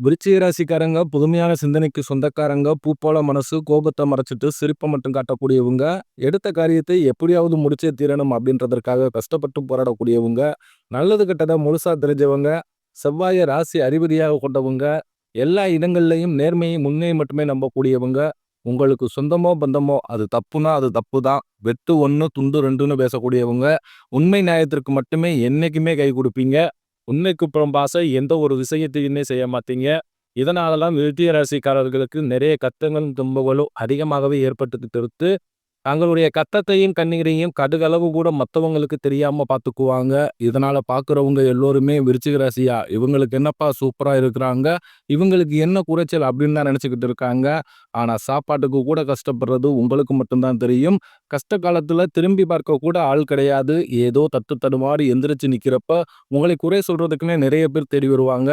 விருச்சிக ராசிக்காரங்க புதுமையான சிந்தனைக்கு சொந்தக்காரங்க பூப்போல மனசு கோபத்தை மறைச்சிட்டு சிரிப்பை மட்டும் காட்டக்கூடியவங்க எடுத்த காரியத்தை எப்படியாவது முடிச்சே தீரணும் அப்படின்றதற்காக கஷ்டப்பட்டு போராடக்கூடியவங்க நல்லது கெட்டதை முழுசா தெரிஞ்சவங்க செவ்வாய ராசி அறிகுறியாக கொண்டவங்க எல்லா இடங்கள்லையும் நேர்மையை முன்னே மட்டுமே நம்பக்கூடியவங்க உங்களுக்கு சொந்தமோ பந்தமோ அது தப்புனா அது தப்பு தான் வெட்டு ஒன்று துண்டு ரெண்டுன்னு பேசக்கூடியவங்க உண்மை நியாயத்திற்கு மட்டுமே என்னைக்குமே கை கொடுப்பீங்க. உண்மைக்கு புறம்பாச எந்த ஒரு விஷயத்தையுமே செய்ய மாட்டீங்க. இதனாலலாம் விருத்திய ராசிக்காரர்களுக்கு நிறைய கஷ்டங்களும் துன்பங்களும் அதிகமாகவே ஏற்பட்டு தடுத்து தங்களுடைய கத்தத்தையும் கண்ணீரையும் கடுகளவு கூட மற்றவங்களுக்கு தெரியாமல் பார்த்துக்குவாங்க இதனால் பார்க்குறவங்க எல்லோருமே விருச்சிக ராசியா. இவங்களுக்கு என்னப்பா சூப்பராக இருக்கிறாங்க? இவங்களுக்கு என்ன குறைச்சல் அப்படின்னு தான் நினச்சிக்கிட்டு இருக்காங்க. ஆனால் சாப்பாட்டுக்கு கூட கஷ்டப்படுறது உங்களுக்கு மட்டும்தான் தெரியும். கஷ்ட காலத்தில் திரும்பி பார்க்க கூட ஆள் கிடையாது. ஏதோ தட்டு தடுமாறி எந்திரிச்சு நிற்கிறப்ப உங்களை குறை சொல்கிறதுக்குன்னே நிறைய பேர் தேடி வருவாங்க.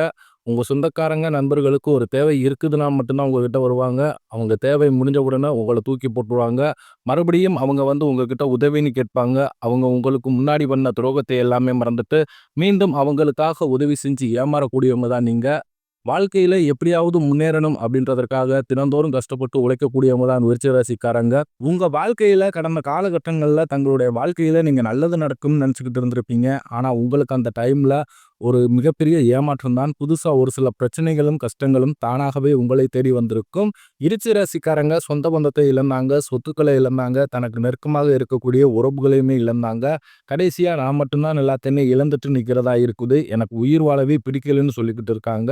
உங்கள் சொந்தக்காரங்க நண்பர்களுக்கு ஒரு தேவை இருக்குதுன்னா மட்டும்தான் உங்ககிட்ட வருவாங்க. அவங்க தேவை முடிஞ்ச உடனே உங்களை தூக்கி போட்டுருவாங்க. மறுபடியும் அவங்க வந்து உங்ககிட்ட உதவின்னு கேட்பாங்க. அவங்க உங்களுக்கு முன்னாடி பண்ண துரோகத்தை எல்லாமே மறந்துட்டு மீண்டும் அவங்களுக்காக உதவி செஞ்சு ஏமாறக்கூடியவங்க தான் நீங்கள் வாழ்க்கையில் எப்படியாவது முன்னேறணும் அப்படின்றதற்காக தினந்தோறும் கஷ்டப்பட்டு உழைக்கக்கூடியவங்க தான் விருச்சிக ராசிக்காரங்க உங்கள் வாழ்க்கையில் கடந்த காலகட்டங்களில் தங்களுடைய வாழ்க்கையில் நீங்கள் நல்லது நடக்கும்னு நினச்சிக்கிட்டு இருந்திருப்பீங்க. ஆனால் உங்களுக்கு அந்த டைமில் ஒரு மிகப்பெரிய ஏமாற்றம் தான் புதுசா ஒரு சில பிரச்சனைகளும் கஷ்டங்களும் தானாகவே உங்களை தேடி வந்திருக்கும். இருச்சி ராசிக்காரங்க சொந்த பந்தத்தை இழந்தாங்க சொத்துக்களை இழந்தாங்க தனக்கு நெருக்கமாக இருக்கக்கூடிய உறவுகளையுமே இழந்தாங்க. கடைசியா நான் மட்டும்தான் எல்லாத்தையுமே இழந்துட்டு நிக்கிறதா இருக்குது. எனக்கு உயிர் வாழவே பிடிக்கலன்னு சொல்லிக்கிட்டு இருக்காங்க.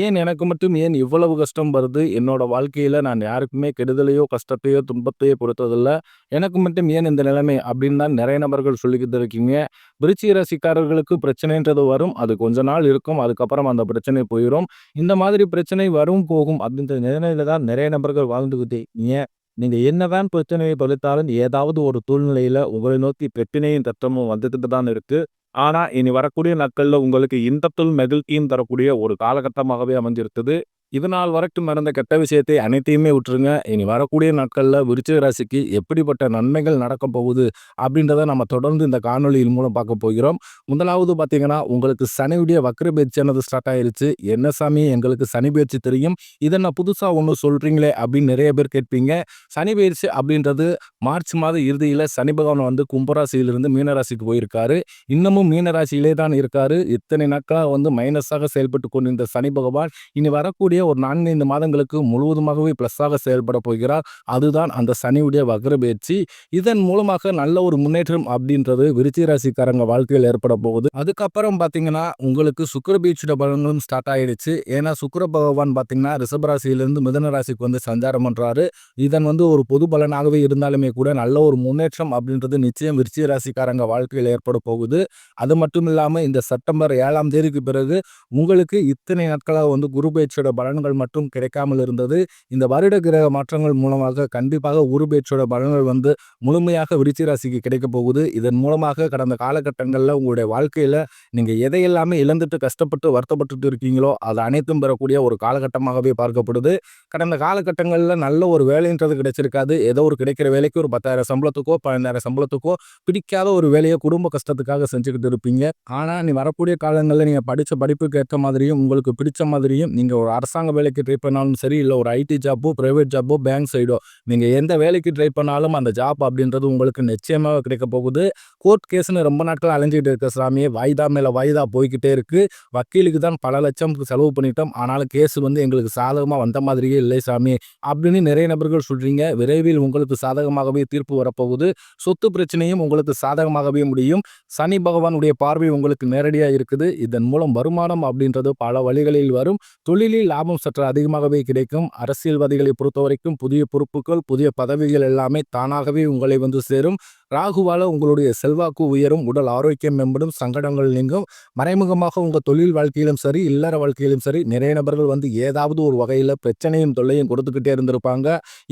ஏன் எனக்கு மட்டும் ஏன் இவ்வளவு கஷ்டம் வருது? என்னோட வாழ்க்கையில நான் யாருக்குமே கெடுதலையோ கஷ்டத்தையோ துன்பத்தையோ கொடுத்ததில்லை. எனக்கு மட்டும் ஏன் இந்த நிலைமை? அப்படின்னு தான் நிறைய நபர்கள் சொல்லிக்கிட்டு இருக்கீங்க. விருச்சிக ராசிக்காரர்களுக்கு பிரச்சனைன்றது வரும். அது கொஞ்ச நாள் இருக்கும். அதுக்கப்புறம் அந்த பிரச்சனை போயிடும் இந்த மாதிரி பிரச்சனை வரும் போகும் அப்படின்ற நிலைமையில தான் நிறைய நபர்கள் வாழ்ந்துக்கிட்டே ஏன் நீங்க என்னதான் பிரச்சனையை தொலைத்தாலும் ஏதாவது ஒரு சூழ்நிலையில உங்களை நோக்கி பிரச்சனையும் தத்தமும் வந்துட்டு தான் இருக்கு. ஆனா இனி வரக்கூடிய நாட்களில் உங்களுக்கு இன்பத்தில் மகிழ்ச்சியும் தரக்கூடிய ஒரு காலகட்டமாகவே அமைஞ்சிருக்குது. இதனால் வரைக்கும் நடந்த கெட்ட விஷயத்தை அனைத்தையுமே விட்டுருங்க. இனி வரக்கூடிய நாட்களில் விருச்சிக ராசிக்கு எப்படிப்பட்ட நன்மைகள் நடக்க போகுது அப்படின்றத நம்ம தொடர்ந்து இந்த காணொலியின் மூலம் பார்க்க போகிறோம். முதலாவது பார்த்தீங்கன்னா உங்களுக்கு சனியுடைய வக்ர பயிற்சியானது ஸ்டார்ட் ஆயிருச்சு. என்ன சாமி? எங்களுக்கு சனி பயிற்சி தெரியும். இதை நான் புதுசாக ஒன்று சொல்கிறீங்களே அப்படின்னு நிறைய பேர் கேட்பீங்க. சனி பயிற்சி அப்படின்றது மார்ச் மாத இறுதியில் சனி பகவான் வந்து கும்பராசியிலிருந்து மீனராசிக்கு போயிருக்காரு. இன்னமும் மீனராசியிலே தான் இருக்காரு. இத்தனை நாட்களாக வந்து மைனஸாக செயல்பட்டு கொண்டிருந்த சனி பகவான் இனி வரக்கூடிய ஒரு நான்கைந்து மாதங்களுக்கு முழுவதுமாகவே ப்ளஸ்ஸாக செயல்பட போகிறார். அதுதான் அந்த சனியுடைய வக்ரபெயர்ச்சி. இதன் மூலமாக நல்ல ஒரு முன்னேற்றம் அப்படின்றது விருச்சி ராசிக்காரங்க வாழ்க்கையில் ஏற்பட போகுது. அதுக்கப்புறம் பார்த்தீங்கன்னா உங்களுக்கு சுக்கர பீச்சோட பலன்களும் ஸ்டார்ட் ஆயிடுச்சு. ஏன்னா சுக்கர பகவான் பார்த்தீங்கன்னா ரிஷபராசியிலிருந்து மிதன ராசிக்கு வந்து சஞ்சாரம் பண்ணுறாரு இதன் வந்து ஒரு பொது பலனாகவே இருந்தாலுமே கூட நல்ல ஒரு முன்னேற்றம் அப்படின்றது நிச்சயம் விருச்சிக ராசிக்காரங்க வாழ்க்கையில் ஏற்பட போகுது. அது மட்டும் இல்லாமல் இந்த செப்டம்பர் ஏழாம் தேதிக்கு பிறகு உங்களுக்கு இத்தனை நாட்களாக வந்து குரு பயிற்சியோட பலன் பலன்கள் மட்டும் கிடைக்காமல் இருந்தது. இந்த வருட கிரக மாற்றங்கள் மூலமாக கண்டிப்பாக உருபேற்றோட பலன்கள் வந்து முழுமையாக விருச்சி ராசிக்கு கிடைக்க போகுது. இதன் மூலமாக கடந்த காலகட்டங்களில் உங்களுடைய வாழ்க்கையில் நீங்கள் எதையெல்லாமே இழந்துட்டு கஷ்டப்பட்டு வருத்தப்பட்டு இருக்கீங்களோ அது அனைத்தும் பெறக்கூடிய ஒரு காலகட்டமாகவே பார்க்கப்படுது. கடந்த காலகட்டங்களில் நல்ல ஒரு வேலைன்றது கிடைச்சிருக்காது. ஏதோ ஒரு கிடைக்கிற வேலைக்கு ஒரு பத்தாயிரம் சம்பளத்துக்கோ பதினாயிரம் சம்பளத்துக்கோ பிடிக்காத ஒரு வேலையை குடும்ப கஷ்டத்துக்காக செஞ்சுக்கிட்டு இருப்பீங்க. ஆனால் நீ வரக்கூடிய காலங்களில் நீங்கள் படித்த படிப்புக்கு ஏற்ற மாதிரியும் உங்களுக்கு பிடிச்ச மாதிரியும் நீங்கள் ஒரு அரசாங்க அரசாங்க வேலைக்கு ட்ரை பண்ணாலும் சரி இல்லை ஒரு ஐடி ஜாப்போ ப்ரைவேட் ஜாப்போ பேங்க் சைடோ நீங்கள் எந்த வேலைக்கு ட்ரை பண்ணாலும் அந்த ஜாப் அப்படின்றது உங்களுக்கு நிச்சயமாக கிடைக்க போகுது. கோர்ட் கேஸ்னு ரொம்ப நாட்கள் அலைஞ்சிக்கிட்டு இருக்க சாமியே. வாய்தா மேலே வாய்தா போய்கிட்டே இருக்குது வக்கீலுக்கு தான் பல லட்சம் செலவு பண்ணிட்டோம். ஆனாலும் கேஸ் வந்து எங்களுக்கு சாதகமாக வந்த மாதிரியே இல்லை சாமி அப்படின்னு நிறைய நபர்கள் சொல்கிறீங்க விரைவில் உங்களுக்கு சாதகமாகவே தீர்ப்பு வரப்போகுது. சொத்து பிரச்சனையும் உங்களுக்கு சாதகமாகவே முடியும். சனி பகவானுடைய பார்வை உங்களுக்கு நேரடியாக இருக்குது. இதன் மூலம் வருமானம் அப்படின்றது பல வழிகளில் வரும். தொழிலில் லாபம் சற்று அதிகமாகவே கிடைக்கும். அரசியல்வாதிகளை பொறுத்தவரைக்கும் புதிய பொறுப்புகள் புதிய பதவிகள் எல்லாமே தானாகவே உங்களை வந்து சேரும். ராகுவால உங்களுடைய செல்வாக்கு உயரும் உடல் ஆரோக்கியம் மேம்படும் சங்கடங்கள் நீங்கும். மறைமுகமாக உங்கள் தொழில் வாழ்க்கையிலும் சரி இல்லற வாழ்க்கையிலும் சரி நிறைய நபர்கள் வந்து ஏதாவது ஒரு வகையில் பிரச்சனையும் தொல்லையும் கொடுத்துக்கிட்டே இருந்திருப்பாங்க.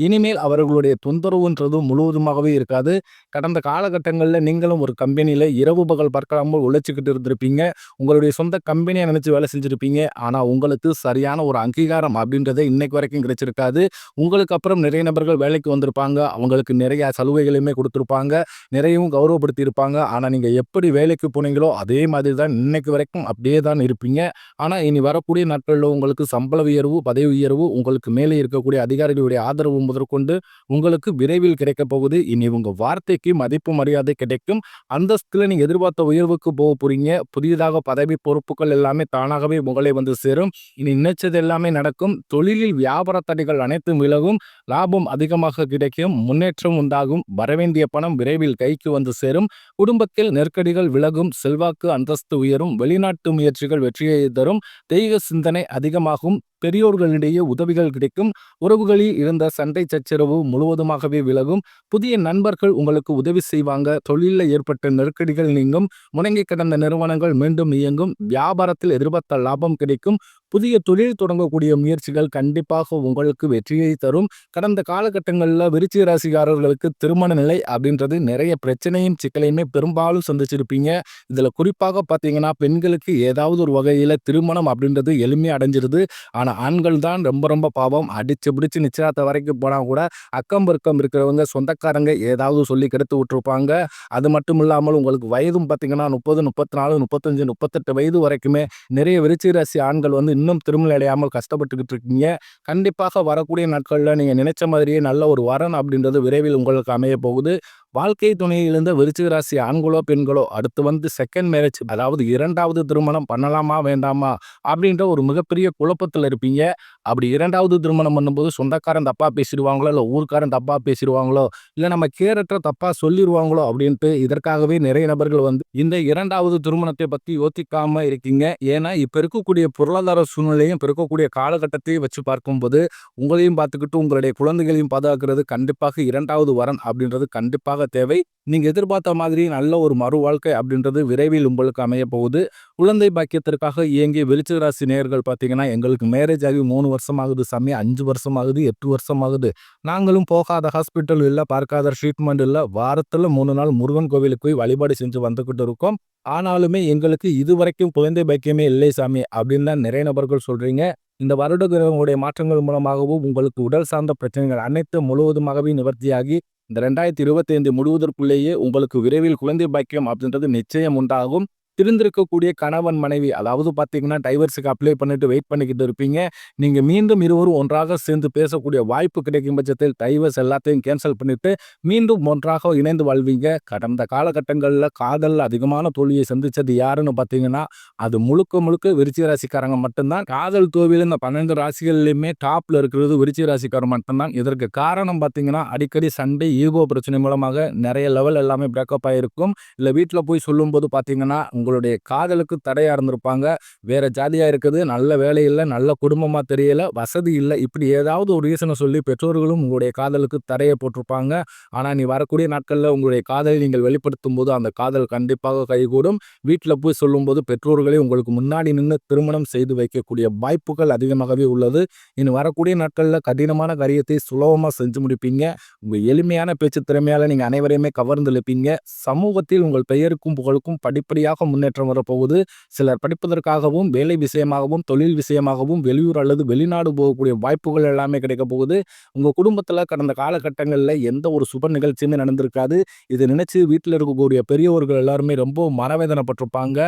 இனிமேல் அவர்களுடைய தொந்தரவுன்றது முழுவதுமாகவே இருக்காது. கடந்த காலகட்டங்களில் நீங்களும் ஒரு கம்பெனியில் இரவு பகல் பார்க்காமல் உழைச்சிக்கிட்டு இருந்திருப்பீங்க. உங்களுடைய சொந்த கம்பெனியை நினச்சி வேலை செஞ்சுருப்பீங்க. ஆனால் உங்களுக்கு சரியான ஒரு அங்கீகாரம் அப்படின்றத இன்னைக்கு வரைக்கும் கிடைச்சிருக்காது. உங்களுக்கு அப்புறம் நிறைய நபர்கள் வேலைக்கு வந்திருப்பாங்க. அவங்களுக்கு நிறைய சலுகைகளையுமே கொடுத்துருப்பாங்க. நிறையவும் கௌரவப்படுத்தி இருப்பாங்க ஆனால் நீங்கள் எப்படி வேலைக்கு போனீங்களோ அதே மாதிரி தான் இன்னைக்கு வரைக்கும் அப்படியே தான் இருப்பீங்க. ஆனால் இனி வரக்கூடிய நாட்களில் உங்களுக்கு சம்பள உயர்வு பதவி உயர்வு உங்களுக்கு மேலே இருக்கக்கூடிய அதிகாரிகளுடைய ஆதரவு முதற்கொண்டு உங்களுக்கு விரைவில் கிடைக்கப் போகுது. இனி உங்கள் வார்த்தைக்கு மதிப்பு மரியாதை கிடைக்கும். அந்தஸ்தில் நீங்கள் எதிர்பார்த்த உயர்வுக்கு போக போகிறீங்க புதியதாக பதவி பொறுப்புகள் எல்லாமே தானாகவே உங்களை வந்து சேரும். இனி நினைச்சது எல்லாமே நடக்கும். தொழிலில் வியாபார தடைகள் அனைத்தும் விலகும். லாபம் அதிகமாக கிடைக்கும். முன்னேற்றம் உண்டாகும். வரவேண்டிய பணம் விரைவில் கைக்கு வந்து சேரும். குடும்பத்தில் நெருக்கடிகள் விலகும் செல்வாக்கு அந்தஸ்து உயரும் வெளிநாட்டு முயற்சிகள் வெற்றியை தரும் தெய்வ சிந்தனை அதிகமாகும். பெரியோர்களிடையே உதவிகள் கிடைக்கும். உறவுகளில் இருந்த சண்டை சச்சரவு முழுவதுமாகவே விலகும். புதிய நண்பர்கள் உங்களுக்கு உதவி செய்வாங்க. தொழிலில் ஏற்பட்ட நெருக்கடிகள் நீங்கும். முடங்கி கிடந்த நிறுவனங்கள் மீண்டும் இயங்கும். வியாபாரத்தில் எதிர்பார்த்த லாபம் கிடைக்கும். புதிய தொழில் தொடங்கக்கூடிய முயற்சிகள் கண்டிப்பாக உங்களுக்கு வெற்றியை தரும். கடந்த காலகட்டங்களில் விருச்சிக ராசிக்காரர்களுக்கு திருமண நிலை அப்படின்றது நிறைய பிரச்சனையும் சிக்கலையுமே பெரும்பாலும் சந்திச்சிருப்பீங்க. இதில் குறிப்பாக பார்த்தீங்கன்னா பெண்களுக்கு ஏதாவது ஒரு வகையில் திருமணம் அப்படின்றது எளிமையாக அடைஞ்சிருது. ஆனால் ஆண்கள் தான் ரொம்ப ரொம்ப பாவம். அடிச்சு பிடிச்சி நிச்சயத்தை வரைக்கும் போனால் கூட அக்கம் பக்கம் இருக்கிறவங்க சொந்தக்காரங்க ஏதாவது சொல்லி கெடுத்து விட்டுருப்பாங்க. அது மட்டும் இல்லாமல் உங்களுக்கு வயதும் பார்த்தீங்கன்னா முப்பது முப்பத்தி நாலு முப்பத்தஞ்சு முப்பத்தெட்டு வயது வரைக்குமே நிறைய விருச்சி ராசி ஆண்கள் வந்து இன்னும் திருமணம் அடையாமல் கஷ்டப்பட்டுக்கிட்டு இருக்கீங்க. கண்டிப்பாக வரக்கூடிய நாட்களில் நீங்கள் நினைச்ச மாதிரியே நல்ல ஒரு வரன் அப்படின்றது விரைவில் உங்களுக்கு அமைய போகுது. வாழ்க்கை துணையிலிருந்த விருச்சிக ராசி ஆண்களோ பெண்களோ அடுத்து வந்து செகண்ட் மேரேஜ் அதாவது இரண்டாவது திருமணம் பண்ணலாமா வேண்டாமா அப்படின்ற ஒரு மிகப்பெரிய குழப்பத்தில் இருப்பீங்க. அப்படி இரண்டாவது திருமணம் பண்ணும்போது சொந்தக்காரன் தப்பா பேசிடுவாங்களோ இல்லை ஊர்க்காரன் தப்பா பேசிடுவாங்களோ இல்லை நம்ம கேரக்டர் தப்பா சொல்லிடுவாங்களோ அப்படின்ட்டு இதற்காகவே நிறைய நபர்கள் வந்து இந்த இரண்டாவது திருமணத்தை பற்றி யோசிக்காம இருக்கீங்க. ஏன்னா இப்போ இருக்கக்கூடிய பொருளாதார சூழ்நிலையும் இப்போ இருக்கக்கூடிய காலகட்டத்தையும் வச்சு பார்க்கும்போது உங்களையும் பார்த்துக்கிட்டு உங்களுடைய குழந்தைகளையும் பாதுகாக்கிறது கண்டிப்பாக இரண்டாவது வரன் அப்படின்றது கண்டிப்பாக தேவை. நீங்கள் எதிர்பார்த்த மாதிரி நல்ல ஒரு மறு வாழ்க்கை அப்படின்றது விரைவில் உங்களுக்கு அமைய போகுது. குழந்தை பாக்கியத்திற்காக இயங்கிய வெளிச்சராசி ராசி பார்த்தீங்கன்னா எங்களுக்கு மேரேஜ் ஆகி மூணு வருஷம் ஆகுது சமயம் அஞ்சு வருஷம் ஆகுது எட்டு வருஷம் ஆகுது நாங்களும் போகாத ஹாஸ்பிட்டல் இல்லை பார்க்காத ட்ரீட்மெண்ட் இல்லை. வாரத்தில் மூணு நாள் முருகன் கோவிலுக்கு போய் வழிபாடு செஞ்சு வந்துக்கிட்டு இருக்கோம். ஆனாலுமே எங்களுக்கு இது வரைக்கும் குழந்தை பாக்கியமே இல்லை சாமி அப்படின்னு தான் நிறைய நபர்கள் சொல்கிறீங்க இந்த வருட கிரகங்களுடைய மாற்றங்கள் மூலமாகவும் உங்களுக்கு உடல் சார்ந்த பிரச்சனைகள் அனைத்து முழுவதுமாகவே நிவர்த்தியாகி இந்த ரெண்டாயிரத்தி இருபத்தி ஐந்து முழுவதற்குள்ளேயே உங்களுக்கு விரைவில் குழந்தை பாக்கியம் அப்படின்றது நிச்சயம் உண்டாகும். திருந்திருக்கக்கூடிய கணவன் மனைவி அதாவது பார்த்தீங்கன்னா டைவர்ஸுக்கு அப்ளை பண்ணிட்டு வெயிட் பண்ணிக்கிட்டு இருப்பீங்க. நீங்கள் மீண்டும் இருவரும் ஒன்றாக சேர்ந்து பேசக்கூடிய வாய்ப்பு கிடைக்கும் பட்சத்தில் டைவர்ஸ் எல்லாத்தையும் கேன்சல் பண்ணிட்டு மீண்டும் ஒன்றாக இணைந்து வாழ்வீங்க. கடந்த காலகட்டங்களில் காதலில் அதிகமான தோல்வியை சந்தித்தது யாருன்னு பார்த்தீங்கன்னா அது முழுக்க முழுக்க விருச்சிக ராசிக்காரங்க மட்டும்தான். காதல் தோல்வியில் இந்த பன்னெண்டு ராசிகள்லையுமே டாப்பில் இருக்கிறது விருச்சிக ராசிக்காரர் மட்டும்தான். இதற்கு காரணம் பார்த்தீங்கன்னா அடிக்கடி சண்டை ஈகோ பிரச்சனை மூலமாக நிறைய லெவல் எல்லாமே பிரேக்கப் ஆகிருக்கும் இல்லை வீட்டில் போய் சொல்லும்போது பார்த்தீங்கன்னா உங்களுடைய காதலுக்கு தடையாக இருந்திருப்பாங்க. வேற ஜாதியாக இருக்குது. நல்ல வேலை இல்லை. நல்ல குடும்பமாக தெரியலை. வசதி இல்லை. இப்படி ஏதாவது ஒரு ரீசனை சொல்லி பெற்றோர்களும் உங்களுடைய காதலுக்கு தடையை போட்டிருப்பாங்க. ஆனால் நீ வரக்கூடிய நாட்களில் உங்களுடைய காதலை நீங்கள் வெளிப்படுத்தும் போது அந்த காதல் கண்டிப்பாக கைகூடும். வீட்டில் போய் சொல்லும்போது பெற்றோர்களே உங்களுக்கு முன்னாடி நின்று திருமணம் செய்து வைக்கக்கூடிய வாய்ப்புகள் அதிகமாகவே உள்ளது. இனி வரக்கூடிய நாட்களில் கடினமான காரியத்தை சுலபமாக செஞ்சு முடிப்பீங்க. உங்கள் எளிமையான பேச்சு திறமையால் நீங்கள் அனைவரையுமே கவர்ந்துழுப்பிங்க. சமூகத்தில் உங்கள் பெயருக்கும் புகழுக்கும் படிப்படியாக முன்னேற்றம் வரப்போகுது. சிலர் படிப்பதற்காகவும் வேலை விஷயமாகவும் தொழில் விஷயமாகவும் வெளியூர் அல்லது வெளிநாடு போகக்கூடிய வாய்ப்புகள் எல்லாமே கிடைக்க போகுது. உங்கள் குடும்பத்தில் கடந்த காலகட்டங்களில் எந்த ஒரு சுப நிகழ்ச்சியுமே நடந்திருக்காது. இதை நினச்சி வீட்டில் இருக்கக்கூடிய பெரியவர்கள் எல்லாருமே ரொம்ப மனவேதனைப்பட்டிருப்பாங்க.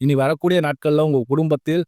இனி வரக்கூடிய நாட்களில் உங்கள் குடும்பத்தில்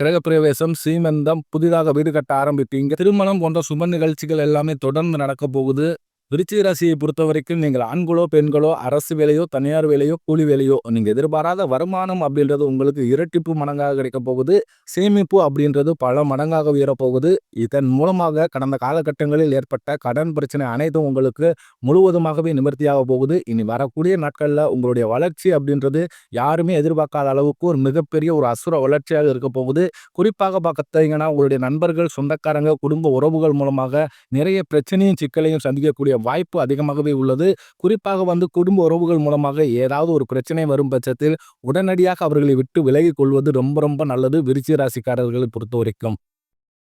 கிரகப்பிரவேசம் சீமந்தம் புதிதாக வீடு கட்ட ஆரம்பிப்பீங்க. திருமணம் போன்ற சுப நிகழ்ச்சிகள் எல்லாமே தொடர்ந்து நடக்க போகுது. விருச்சிக ராசியை பொறுத்த வரைக்கும் நீங்கள் ஆண்களோ பெண்களோ அரசு வேலையோ தனியார் வேலையோ கூலி வேலையோ நீங்கள் எதிர்பாராத வருமானம் அப்படின்றது உங்களுக்கு இரட்டிப்பு மடங்காக கிடைக்க போகுது. சேமிப்பு அப்படின்றது பல மடங்காக உயரப்போகுது. இதன் மூலமாக கடந்த காலகட்டங்களில் ஏற்பட்ட கடன் பிரச்சனை அனைத்தும் உங்களுக்கு முழுவதுமாகவே நிவர்த்தியாக போகுது. இனி வரக்கூடிய நாட்களில் உங்களுடைய வளர்ச்சி அப்படின்றது யாருமே எதிர்பார்க்காத அளவுக்கு ஒரு மிகப்பெரிய ஒரு அசுர வளர்ச்சியாக இருக்க போகுது. குறிப்பாக பார்க்கத்தீங்கன்னா உங்களுடைய நண்பர்கள் சொந்தக்காரங்க குடும்ப உறவுகள் மூலமாக நிறைய பிரச்சனையும் சிக்கலையும் சந்திக்கக்கூடிய வாய்ப்பு அதிகமாகவே உள்ளது. குறிப்பாக வந்து குடும்ப உறவுகள் மூலமாக ஏதாவது ஒரு பிரச்சனை வரும் பட்சத்தில், உடனடியாக அவர்களை விட்டு விலகிக் கொள்வது ரொம்ப ரொம்ப நல்லது விருச்சிக ராசிக்காரர்களை பொறுத்த வரைக்கும்